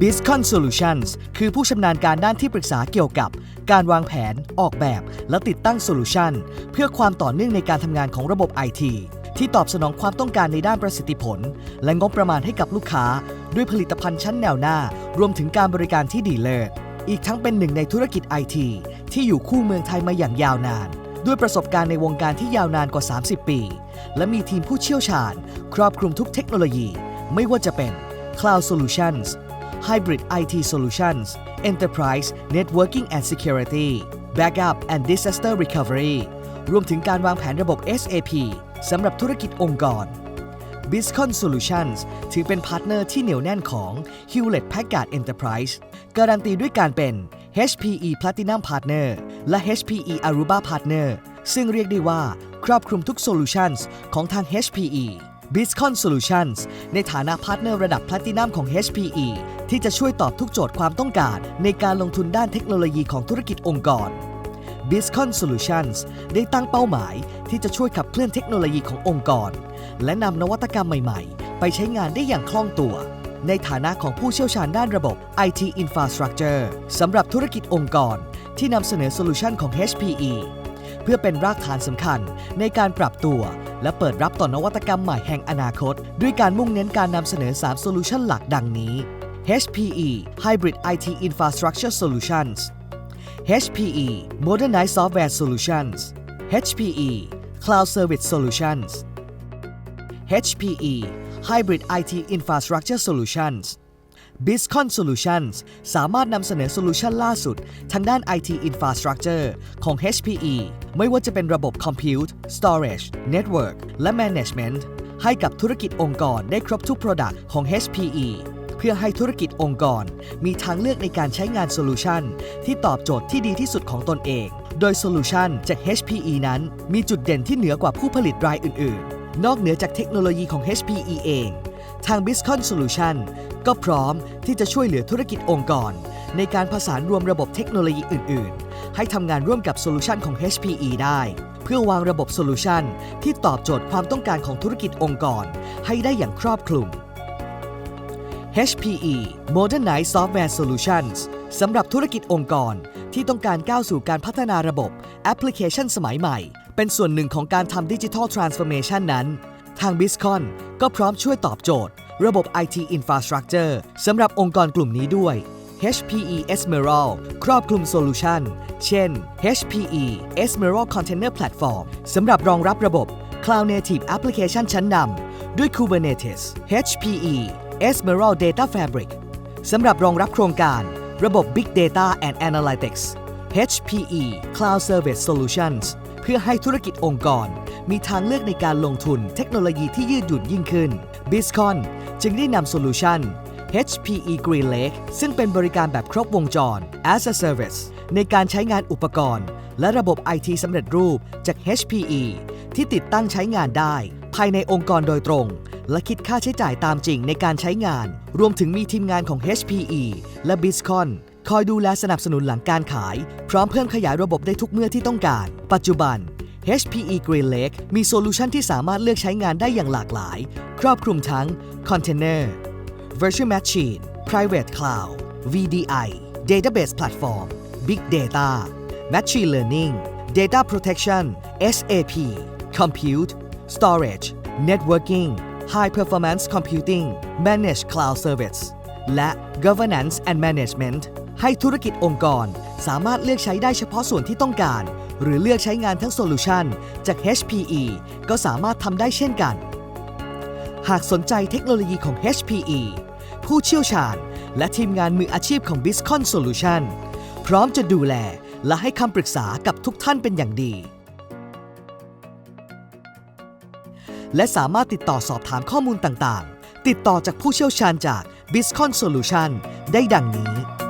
Bizcon Solutions คือผู้ชำนาญการด้านที่ปรึกษาเกี่ยวกับ การวางแผน ออกแบบ และติดตั้งโซลูชันเพื่อความต่อเนื่องในการทำงานของระบบ IT ที่ตอบสนองความต้องการในด้านประสิทธิผล และงบประมาณให้กับลูกค้า ด้วยผลิตภัณฑ์ชั้นแนวหน้า รวมถึงการบริการที่ดีเลิศอีกทั้งเป็นหนึ่งในธุรกิจ IT ที่อยู่คู่เมืองไทยมาอย่างยาวนาน ด้วยประสบการณ์ในวงการที่ยาวนานกว่า 30 ปี และมีทีมผู้เชี่ยวชาญ ครอบคลุมทุกเทคโนโลยี ไม่ว่าจะเป็น Cloud Solutions Hybrid IT Solutions Enterprise Networking and Security Backup and Disaster Recovery รวมถึงการวางแผนระบบ SAP สำหรับธุรกิจองค์กร Bizcon Solutions ถือเป็นพาร์ทเนอร์ที่เหนียวแน่นของ Hewlett Packard Enterprise การันตีด้วยการเป็น HPE Platinum Partner และ HPE Aruba Partner ซึ่งเรียกได้ว่า ครอบคลุมทุก Solutions ของทาง HPE Bizcon Solutions ในฐานะพาร์ทเนอร์ระดับ Platinum ของ HPE ที่จะช่วยตอบทุกโจทย์ความต้องการ ในการลงทุนด้านเทคโนโลยีของธุรกิจองค์กร Bizcon Solutions ได้ตั้งเป้าหมายที่จะช่วยขับเคลื่อนเทคโนโลยีขององค์กร และนำนวัตกรรมใหม่ๆ ไปใช้งานได้อย่างคล่องตัว ในฐานะของผู้เชี่ยวชาญด้านระบบ IT Infrastructure สำหรับธุรกิจองค์กร ที่นำเสนอโซลูชันของ HPE เพื่อเป็นรากฐานสำคัญในการปรับตัว และเปิดรับต่อนวัตกรรมใหม่แห่งอนาคต ด้วยการมุ่งเน้นการนำเสนอ 3 โซลูชันหลักดังนี้ HPE Hybrid IT Infrastructure Solutions HPE Modernized Software Solutions HPE Cloud Service Solutions HPE Hybrid IT Infrastructure Solutions Bizcon Solutions สามารถนำเสนอโซลูชันล่าสุดทางด้าน IT Infrastructure ของ HPE ไม่ว่าจะเป็นระบบ Compute Storage Network และ Management ให้กับธุรกิจองค์กรได้ครบทุก Product ของ HPE พื่อให้ธุรกิจองค์กร มีทางเลือกในการใช้งานโซลูชันที่ตอบโจทย์ที่ดีที่สุดของตนเอง โดยโซลูชันจาก HPE นั้น มีจุดเด่นที่เหนือกว่าผู้ผลิตรายอื่น ๆ นอกเหนือจากเทคโนโลยีของ HPE เอง ทาง Bizcon Solution ก็พร้อมที่จะช่วยเหลือธุรกิจองค์กร ในการผสานรวมระบบเทคโนโลยีอื่น ๆ ให้ทำงานร่วมกับโซลูชันของ HPE ได้เพื่อวางระบบโซลูชันที่ตอบโจทย์ความต้องการของธุรกิจองค์กร ให้ได้อย่างครอบคลุม HPE Modernize Software Solutions สำหรับธุรกิจองค์กรที่ต้องการก้าวสู่การพัฒนาระบบแอปพลิเคชันสมัยใหม่ เป็นส่วนหนึ่งของการทำดิจิทัลทรานส์ฟอร์เมชันนั้น ทาง Bizcon ก็พร้อมช่วยตอบโจทย์ ระบบ IT Infrastructure สำหรับองค์กรกลุ่มนี้ด้วย HPE Esmeralda ครอบคลุมโซลูชันเช่น HPE Esmeralda Container Platform สำหรับรองรับระบบ Cloud Native Application ชั้นนำด้วย Kubernetes HPE Esmeral Data Fabric สำหรับรองรับโครงการ ระบบ Big Data and Analytics HPE Cloud Service Solutions เพื่อให้ธุรกิจองค์กร มีทางเลือกในการลงทุนเทคโนโลยีที่ยืดหยุ่นยิ่งขึ้น Bizcon จึงได้นำโซลูชัน HPE Green Lake ซึ่งเป็นบริการแบบครบวงจร as a service ในการใช้งานอุปกรณ์ และระบบ IT สำเร็จรูปจาก HPE ที่ติดตั้งใช้งานได้ ภายในองค์กรโดยตรง และคิดค่าใช้จ่ายตามจริงในการใช้งาน รวมถึงมีทีมงานของ HPE และ Bizcon คอยดูแลสนับสนุนหลังการขาย พร้อมเพิ่มขยายระบบได้ทุกเมื่อที่ต้องการ ปัจจุบัน HPE Green Lake มีโซลูชันที่สามารถเลือกใช้งานได้อย่างหลากหลาย ครอบคลุมทั้ง Container Virtual Machine Private Cloud VDI Database Platform Big Data Machine Learning Data Protection SAP Compute Storage Networking High Performance Computing Managed Cloud Service และ Governance and Management ให้ธุรกิจองค์กร สามารถเลือกใช้ได้เฉพาะส่วนที่ต้องการ หรือเลือกใช้งานทั้งโซลูชันจาก HPE ก็สามารถทำได้เช่นกัน หากสนใจเทคโนโลยีของ HPE ผู้เชี่ยวชาญ และทีมงานมืออาชีพของ Bizcon Solution พร้อมจะดูแลและให้คำปรึกษากับทุกท่านเป็นอย่างดี และสามารถติดต่อสอบถามข้อมูลต่างๆ ติดต่อจากผู้เชี่ยวชาญจาก b i s c o n Solution ได้ดังนี้